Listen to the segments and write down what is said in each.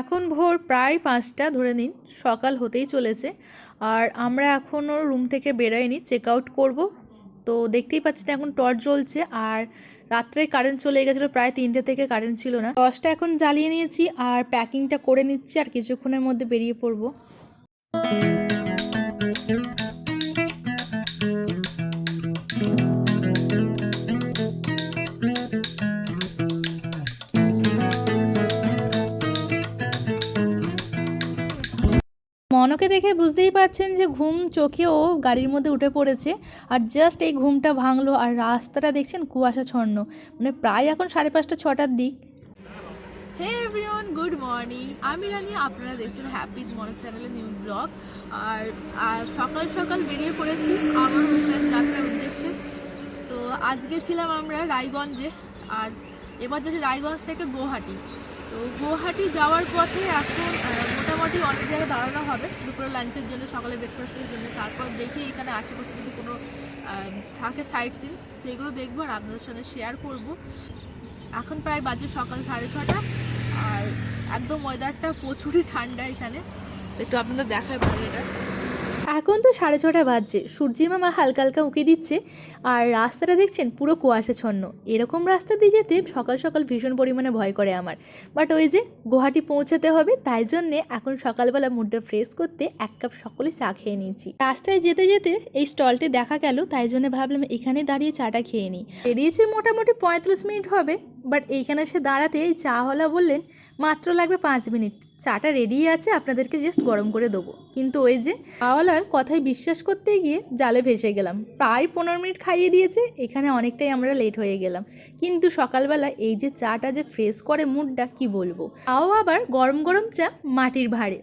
এখন ভোর প্রায় পাঁচটা ধরে নিন, সকাল হতেই চলেছে। আর আমরা এখনও রুম থেকে বেরোয়নি চেক আউট করব। তো দেখতেই পাচ্ছেন এখন টর্চ জ্বলছে আর রাত্রে কারেন্ট চলে গেছিল প্রায় তিনটে থেকে কারেন্ট ছিল না। টর্চটা এখন জ্বালিয়ে নিয়েছি আর প্যাকিংটা করে নিচ্ছি আর কিছুক্ষণের মধ্যে বেরিয়ে পড়ব। মনকে দেখে বুঝতেই পারছেন যে ঘুম চোখে ও গাড়ির মধ্যে উঠে পড়েছে আর জাস্ট এই ঘুমটা ভাঙলো আর রাস্তাটা দেখছেন কুয়াশাছন্ন মানে প্রায় এখন সাড়ে পাঁচটা, ছটার দিক। হে এভরিওয়ান গুড মর্নিং আমি রানি, আপনারা দেখছেন হ্যাপি মর্নিং চ্যানেলের নিউ ব্লগ আর সকাল সকাল বেরিয়ে পড়েছি আমার যাত্রার উদ্দেশ্যে। তো আজকে ছিলাম আমরা রায়গঞ্জে, আর এবার যাচ্ছি রায়গঞ্জ থেকে গুয়াহাটি। তো গুয়াহাটি যাওয়ার পথে এখন মোটামুটি অনেক জায়গায় দাঁড়ানো হবে। দুপুরে লাঞ্চের জন্য সকালে ব্রেকফাস্টের জন্য। তারপর দেখি এখানে আশেপাশে যদি কোনো থাকে সাইট সিন সেগুলো দেখব আর আপনাদের সঙ্গে শেয়ার করব। এখন প্রায় বাজে সকাল সাড়ে ছটা, আর একদম ওয়েদারটা প্রচুরই ঠান্ডা এখানে। একটু আপনাদের দেখায় বাইরেটা এখন তো সাড়ে ছটা বাজছে। সূর্যি মামা হালকা হালকা উঁকি দিচ্ছে আর রাস্তাটা দেখছেন পুরো কুয়াশাচ্ছন্ন এরকম রাস্তা দিয়ে যেতে সকাল সকাল ভীষণ পরিমাণে ভয় করে আমার। বাট ওই যে গুয়াহাটি পৌঁছাতে হবে, তাই জন্যে এখন সকালবেলা মুডটা ফ্রেশ করতে এক কাপ সকলে চা খেয়ে নিয়েছি রাস্তায় যেতে যেতে এই স্টলটি দেখা গেল, তাই জন্য ভাবলাম এখানে দাঁড়িয়ে চাটা খেয়ে নিই। বেরিয়েছে মোটামুটি পঁয়তাল্লিশ মিনিট হবে। বাট এইখানে এসে দাঁড়াতে এই চাওয়ালা বললেন, মাত্র লাগবে পাঁচ মিনিট। চাটা রেডি আছে, আপনাদেরকে জাস্ট গরম করে দেবো। কিন্তু ওই যে চাওয়ালার কথায় বিশ্বাস করতে গিয়ে জালে ভেসে গেলাম। প্রায় পনেরো মিনিট খাইয়ে দিয়েছে, এখানে অনেকটাই আমরা লেট হয়ে গেলাম। কিন্তু সকালবেলা এই যে চাটা যে ফ্রেশ করে মুডটা, কি বলব? তাও আবার গরম গরম চা মাটির ভাঁড়ে।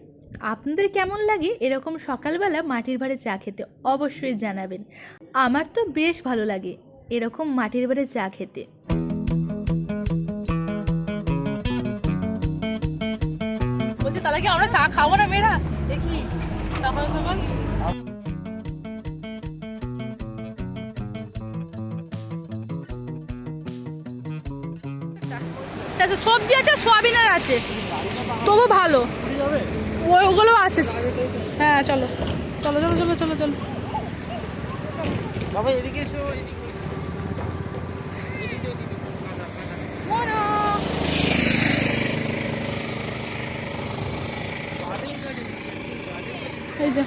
আপনাদের কেমন লাগে এরকম সকালবেলা মাটির ভাঁড়ে চা খেতে অবশ্যই জানাবেন। আমার তো বেশ ভালো লাগে এরকম মাটির ভাঁড়ে চা খেতে। তাহলে কি আমরা চা খাব না মেয়েরা? দেখি। সকাল সকাল। আচ্ছা সবজি আছে সোয়াবিনের আছে। তবু ভালো। ওগুলো আছে। হ্যাঁ চলো। চলো চলো চলো চলো চলো। বাবা এদিকে এদিকে মনো। এই যে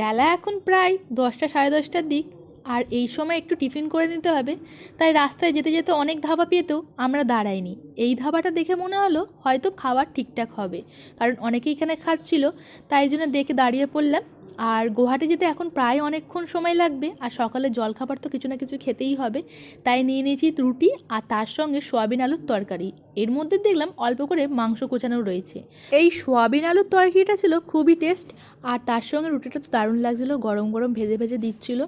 বেলা এখন প্রায় দশটা, সাড়ে দশটার দিক। আর এই সময় একটু টিফিন করে নিতে হবে। তাই রাস্তায় যেতে যেতে অনেক ধাবা পেতেও আমরা দাঁড়াইনি। এই ধাবাটা দেখে মনে হলো হয়তো খাবার ঠিকঠাক হবে। কারণ অনেকেই এখানে খাচ্ছিল, তাই জন্য দেখে দাঁড়িয়ে পড়লাম। আর গুয়াহাটি যেতে এখন প্রায় অনেকক্ষণ সময় লাগবে, আর সকালে জলখাবার তো কিছু না কিছু খেতেই হবে। তাই নিয়ে নিয়েছি রুটি আর তার সঙ্গে সোয়াবিন আলুর তরকারি। এর মধ্যে দেখলাম অল্প করে মাংস কোচানো রয়েছে। এই সোয়াবিন আলুর তরকারিটা ছিল খুবই টেস্ট, আর তার সঙ্গে রুটিটা তো দারুণ লাগছিল, গরম গরম ভেজে ভেজে দিচ্ছিল।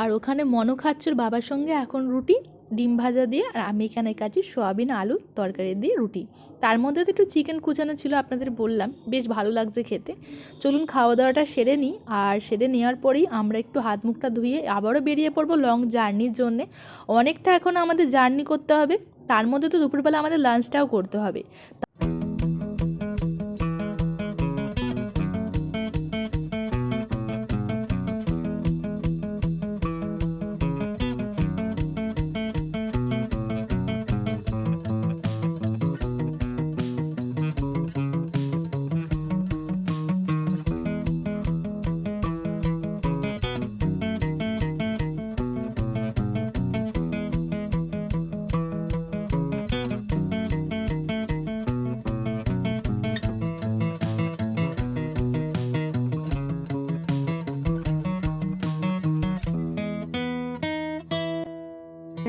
আর ওখানে মনো খাচ্ছিল বাবার সঙ্গে এখন রুটি ডিম ভাজা দিয়ে আর আমি এখানে কাছি সোয়াবিন, আলু, তরকারি দিয়ে রুটি। তার মধ্যে তো একটু চিকেন কুচানো ছিল, আপনাদের বললাম। বেশ ভালো লাগছে খেতে। চলুন খাওয়া দাওয়াটা সেরে নিই। আর সেরে নেওয়ার পরেই আমরা একটু হাত মুখটা ধুয়ে আবারও বেরিয়ে পড়ব লং জার্নির জন্যে। অনেকটা এখন আমাদের জার্নি করতে হবে। তার মধ্যে তো দুপুরবেলা আমাদের লাঞ্চটাও করতে হবে।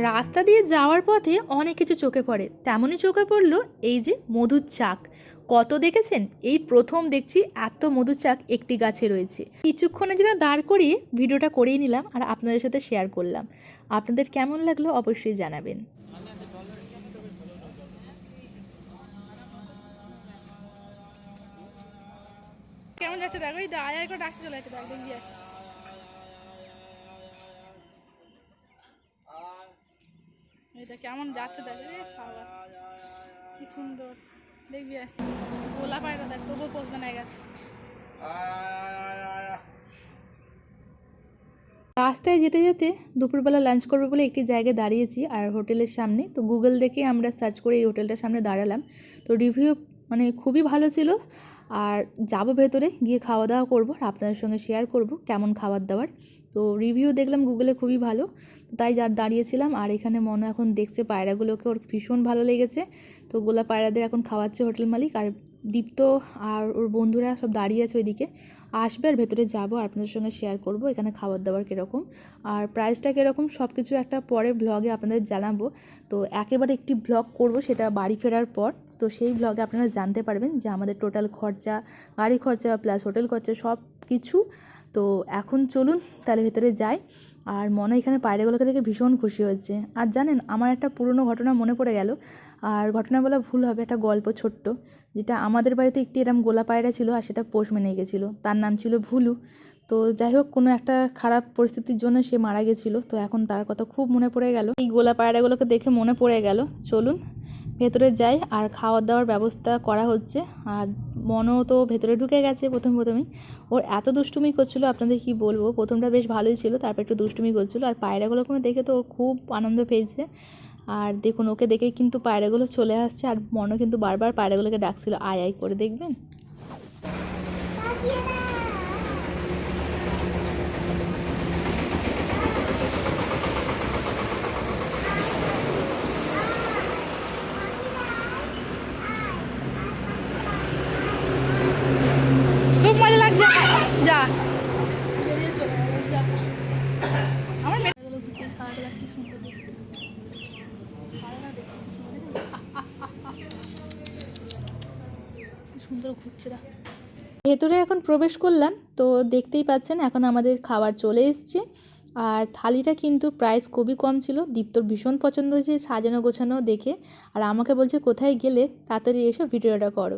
রাস্তা দিয়ে যাওয়ার পথে অনেক কিছু চোখে পড়ে। তেমনই চোখে পড়ল এই যে মধুর চাক। কত দেখেছেন? এই প্রথম দেখছি এত মধুর চাক একটি গাছে রয়েছে। কিছুক্ষণের জন্য দাঁড় করিয়ে ভিডিওটা করেই নিলাম আর আপনাদের সাথে শেয়ার করলাম। আপনাদের কেমন লাগল অবশ্যই জানাবেন। কেমন যাচ্ছে? দেখো আয় করে ডাকতে চলে যাচ্ছে কেমন যাচ্ছে দেখ সাবাস, কি সুন্দর। দেখবি গোলা পায়রা দেখ, তবুও পোষবে না গেছে। রাস্তায় যেতে যেতে দুপুরবেলা লাঞ্চ করব বলে একটি জায়গায় দাঁড়িয়েছি আর হোটেলের সামনে। তো গুগল দেখে আমরা সার্চ করে এই হোটেলটার সামনে দাঁড়ালাম। তো রিভিউ মানে খুবই ভালো ছিল। আর যাব ভেতরে, গিয়ে খাওয়া দাওয়া করব আর আপনাদের সঙ্গে শেয়ার করব কেমন খাবার দাবার। তো রিভিউ দেখলাম গুগলে খুবই ভালো তাই যার দাঁড়িয়েছিলাম আর এখানে মনে এখন দেখছে পায়রাগুলোকে, ওর ভীষণ ভালো লেগেছে। তো গোলা পায়রাদের এখন খাওয়াচ্ছে হোটেল মালিক আর দীপ্ত আর ওর বন্ধুরা সব দাঁড়িয়ে আছে ওইদিকে। আসবে আর ভেতরে যাব আপনাদের সঙ্গে শেয়ার করব এখানে খাবার দাবার কীরকম। আর প্রাইসটা কীরকম সব কিছু একটা পরে ব্লগে আপনাদের জানাব। তো একেবারে একটি ব্লগ করব সেটা বাড়ি ফেরার পর। তো সেই ব্লগে আপনারা জানতে পারবেন যে আমাদের টোটাল খরচা, গাড়ি খরচা প্লাস হোটেল খরচা সব কিছু। তো এখন চলুন তাহলে ভেতরে যাই। আর মনে এখানে পায়রাগুলোকে দেখে ভীষণ খুশি হয়েছে আর জানেন, আমার একটা পুরনো ঘটনা মনে পড়ে গেল। আর ঘটনা বলা ভুল হবে, একটা গল্প ছোট্ট, যেটা আমাদের বাড়িতে একটি এরম গোলা পায়রা ছিল আর সেটা পোষ মেনে গেছিল। তার নাম ছিল ভুলু। তো যাই হোক, কোনো একটা খারাপ পরিস্থিতির জন্য সে মারা গেছিল। তো এখন তার কথা খুব মনে পড়ে গেল। এই গোলা পায়রাগুলোকে দেখে মনে পড়ে গেল। চলুন ভেতরে যাই আর খাওয়ার দাওয়ার ব্যবস্থা করা হচ্ছে। আর মনও তো ভেতরে ঢুকে গেছে প্রথম প্রথমেই। ওর এত দুষ্টুমি করছিল, আপনাদের কি বলব? প্রথমটা বেশ ভালোই ছিল, তারপর একটু দুষ্টুমি করছিল। আর পায়রাগুলোকে দেখে তো ও খুব আনন্দ পেয়েছে। আর দেখুন, ওকে দেখে কিন্তু পায়রাগুলো চলে আসছে। আর মনও কিন্তু বারবার পায়রাগুলোকে ডাকছিল, আয় আয় করে দেখবেন খুব মজা লাগছে যা বেরিয়ে চলে গেল, যা। আমার মেয়েগুলো গুছিয়ে সারাটা দেখ কি সুন্দর দেখতে। ভালো না দেখতে কি সুন্দর দেখেছিস? আহ, আহ, আহ, আহ। কি সুন্দর ঘুরছে না ভেতরে এখন প্রবেশ করলাম, তো দেখতেই পাচ্ছেন এখন আমাদের খাবার চলে এসছে। আর থালিটা কিন্তু প্রাইস খুবই কম ছিল। দীপ্তর ভীষণ পছন্দ হয়েছে সাজানো গোছানো দেখে। আর আমাকে বলছে, কোথায় গেলে তাড়াতাড়ি এসো, ভিডিওটা করো।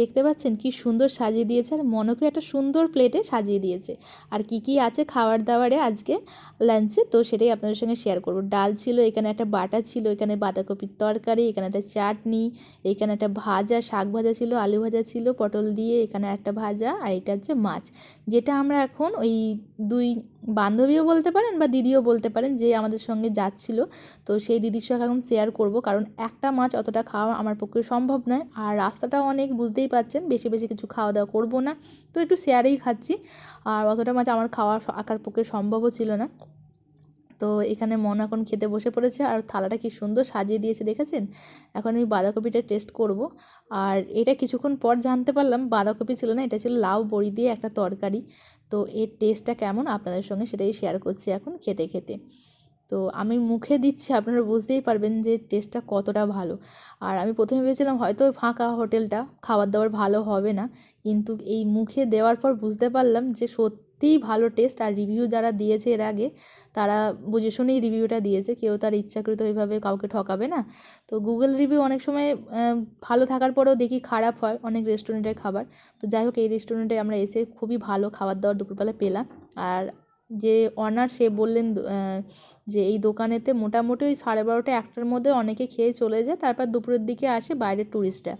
দেখতে পাচ্ছেন কি সুন্দর সাজিয়ে দিয়েছে আর মনকে একটা সুন্দর প্লেটে সাজিয়ে দিয়েছে। আর কি কি আছে খাবার দাবারে আজকে লাঞ্চে তো সেটাই আপনাদের সঙ্গে শেয়ার করব। ডাল ছিল, এখানে একটা বাটা ছিল, এখানে বাঁধাকপির তরকারি, এখানে একটা চাটনি, এখানে একটা ভাজা, শাক ভাজা ছিল, আলু ভাজা ছিল, পটল দিয়ে এখানে একটা ভাজা, আর এটা হচ্ছে মাছ। যেটা আমরা এখন ওই দুই বান্ধবীও বলতে পারেন বা দিদিও বলতে পারেন যে আমাদের সঙ্গে যাচ্ছিল। তো সেই দিদির সঙ্গে এখন শেয়ার করব। কারণ একটা মাছ অতটা খাওয়া আমার পক্ষে সম্ভব নয়। আর রাস্তাটাও অনেক বুঝতেই পাচ্ছেন, বেশি বেশি কিছু খাওয়া দাওয়া করব না। তো একটু শেয়ারেই খাচ্ছি। আর অতটা মাছ আমার খাওয়া আঁকার পক্ষে সম্ভবও ছিল না। তো এখানে মন এখন খেতে বসে পড়েছে। আর থালাটা কি সুন্দর সাজিয়ে দিয়েছে, দেখেছেন? এখন আমি বাঁধাকপিটা টেস্ট করব। আর এটা কিছুক্ষণ পর জানতে পারলাম বাঁধাকপি ছিল না, এটা ছিল লাউ বড়ি দিয়ে একটা তরকারি। তো এর টেস্টটা কেমন আপনাদের সঙ্গে সেটাই শেয়ার করছি এখন খেতে খেতে। তো আমি মুখে দিচ্ছি, আপনারা বুঝতেই পারবেন যে টেস্টটা কতটা ভালো। আর আমি প্রথমে ভেবেছিলাম হয়তো ফাঁকা হোটেলটা খাবার দাবার ভালো হবে না। কিন্তু এই মুখে দেওয়ার পর বুঝতে পারলাম যে সত্যিই ভালো টেস্ট। আর রিভিউ যারা দিয়েছে এর আগে, তারা বুঝে শুনেই রিভিউটা দিয়েছে। কেউ তার ইচ্ছাকৃত ওইভাবে কাউকে ঠকাবে না। তো গুগল রিভিউ অনেক সময় ভালো থাকার পরেও দেখি খারাপ হয় অনেক রেস্টুরেন্টের খাবার। তো যাই হোক, এই রেস্টুরেন্টে আমরা এসে খুবই ভালো খাবার দাবার দুপুরবেলা পেলাম। আর যে অনার সে বললেন যে এই দোকানেতে মোটামুটি ওই সাড়ে বারোটা, একটার মধ্যে অনেকে খেয়ে চলে যায়। তারপর দুপুরের দিকে আসে বাইরের ট্যুরিস্টরা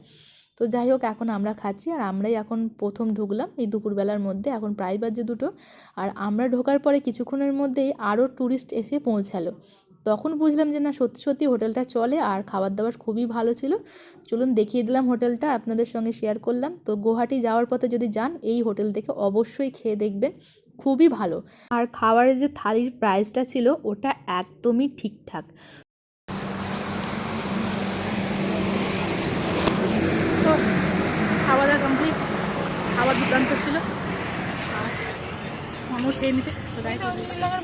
তো যাই হোক, এখন আমরা খাচ্ছি আর আমরাই এখন প্রথম ঢুকলাম এই দুপুরবেলার মধ্যে। এখন প্রায় বাজে দুটো আর আমরা ঢোকার পরে কিছুক্ষণের মধ্যেই আরও ট্যুরিস্ট এসে পৌঁছালো। তখন বুঝলাম যে না, সত্যি সত্যি হোটেলটা চলে আর খাবার দাবার খুবই ভালো ছিল। চলুন দেখিয়ে দিলাম হোটেলটা, আপনাদের সঙ্গে শেয়ার করলাম। তো গুয়াহাটি যাওয়ার পথে যদি যান, এই হোটেল থেকে অবশ্যই খেয়ে দেখবেন, খুবই ভালো। আর খাবারের যে থালির প্রাইসটা ছিল, ওটা একদমই ঠিকঠাক তো খাওয়া দাওয়া কমপ্লিট খাবার দুর্দান্ত ছিল। খেয়ে নিতে।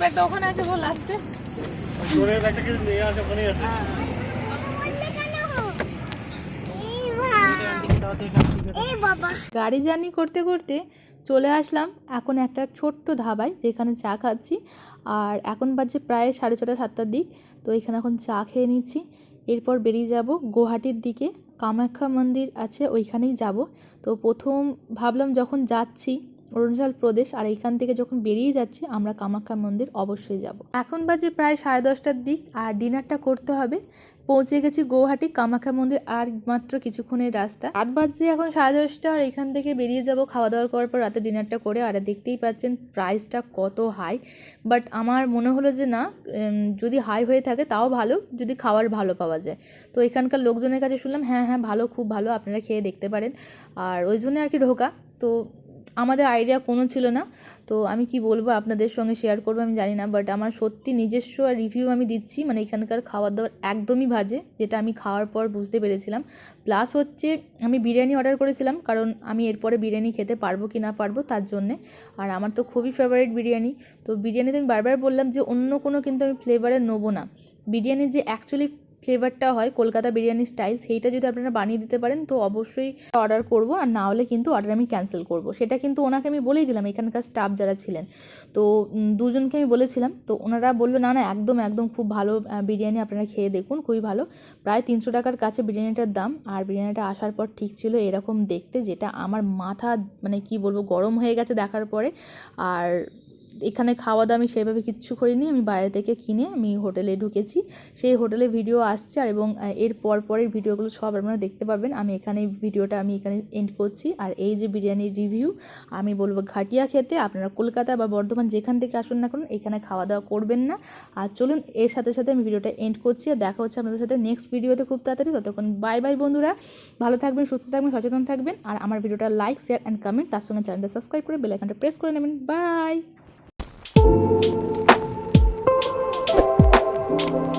ব্যাগটা ওখানে আছে লাস্টে আছে গাড়ি জার্নি করতে করতে চলে আসলাম এখন একটা ছোট্ট ধাবায় যেখানে চা খাচ্ছি। আর এখন বাজে প্রায় সাড়ে ছটা সাতটার দিক। তো এখানে এখন চা খেয়ে নিচ্ছি। এরপর বেরিয়ে যাব গুয়াহাটির দিকে। কামাখ্যা মন্দির আছে ওইখানেই যাব। তো প্রথম ভাবলাম যখন যাচ্ছি অরুণাচল প্রদেশ আর এইখান থেকে যখন বেরিয়ে যাচ্ছি, আমরা কামাখ্যা মন্দির অবশ্যই যাব। এখন বাজে প্রায় সাড়ে দশটার দিক আর ডিনারটা করতে হবে। পৌঁছে গেছি গৌহাটি কামাখ্যা মন্দির আর মাত্র কিছুক্ষণের রাস্তা। রাত বাজছে এখন সাড়ে দশটা আর এখান থেকে বেরিয়ে যাব। খাওয়া দাওয়া করার পর রাতে ডিনারটা করে আর দেখতেই পাচ্ছেন প্রাইসটা কত হাই বাট আমার মনে হলো যে না যদি হাই হয়ে থাকে তাও ভালো, যদি খাবার ভালো পাওয়া যায়। তো এখানকার লোকজনের কাছে শুনলাম হ্যাঁ হ্যাঁ ভালো, খুব ভালো, আপনারা খেয়ে দেখতে পারেন। আর ওই জন্য আর কি ঢোকা। তো আমাদের আইডিয়া কোনো ছিল না। তো আমি কি বলব, আপনাদের সঙ্গে শেয়ার করব, আমি জানি না বাট আমার সত্যি নিজস্ব আর রিভিউ আমি দিচ্ছি। মানে এখানকার খাবার দাবার একদমই বাজে, যেটা আমি খাওয়ার পর বুঝতে পেরেছিলাম। প্লাস হচ্ছে, আমি বিরিয়ানি অর্ডার করেছিলাম, কারণ আমি এরপরে বিরিয়ানি খেতে পারব কি না পারব তার জন্যে। আর আমার তো খুবই ফেভারিট বিরিয়ানি। তো বিরিয়ানিতে আমি বারবার বললাম যে অন্য কোনো কিন্তু আমি ফ্লেভারে নেব না। বিরিয়ানির যে অ্যাকচুয়ালি ফ্লেভারটা হয় কলকাতা বিরিয়ানি স্টাইল সেইটা যদি আপনারা বানিয়ে দিতে পারেন, তো অবশ্যই অর্ডার করব। আর না হলে কিন্তু অর্ডার আমি ক্যান্সেল করব। সেটা কিন্তু ওনাকে আমি বলেই দিলাম, এখানকার স্টাফ যারা ছিলেন। তো দুজনকে আমি বলেছিলাম, তো ওনারা বলল, না না, একদম একদম খুব ভালো বিরিয়ানি আপনারা খেয়ে দেখুন, খুবই ভালো। প্রায় তিনশো টাকার কাছে বিরিয়ানিটার দাম, আর বিরিয়ানিটা আসার পর ঠিক ছিল এরকম দেখতে, যেটা আমার মাথা মানে কি বলব, গরম হয়ে গেছে দেখার পরে। আর এখানে খাওয়া দাওয়া আমি সেভাবে কিচ্ছু করিনি। আমি বাইরে থেকে কিনে আমি হোটেলে ঢুকেছি। সেই হোটেলে ভিডিও আসছে আর এবং এর পর পরের ভিডিওগুলো সব আপনারা দেখতে পারবেন। আমি এখানে ভিডিওটা আমি এখানে এন্ড করছি। আর এই যে বিরিয়ানির রিভিউ আমি বলব ঘাটিয়া খেতে আপনারা কলকাতা বা বর্ধমান যেখান থেকে আসুন না করুন এখানে খাওয়া দাওয়া করবেন না। আর চলুন, এর সাথে সাথে আমি ভিডিওটা এন্ড করছি। আর দেখা হচ্ছে আপনাদের সাথে নেক্সট ভিডিওতে খুব তাড়াতাড়ি। ততক্ষণ বাই বাই বন্ধুরা। ভালো থাকবেন, সুস্থ থাকবেন, সচেতন থাকবেন। আর আমার ভিডিওটা লাইক শেয়ার অ্যান্ড কমেন্ট তার সঙ্গে চ্যানেলটা সাবস্ক্রাইব করে বেল আইকনটা প্রেস করে নেবেন। Bye Thank you.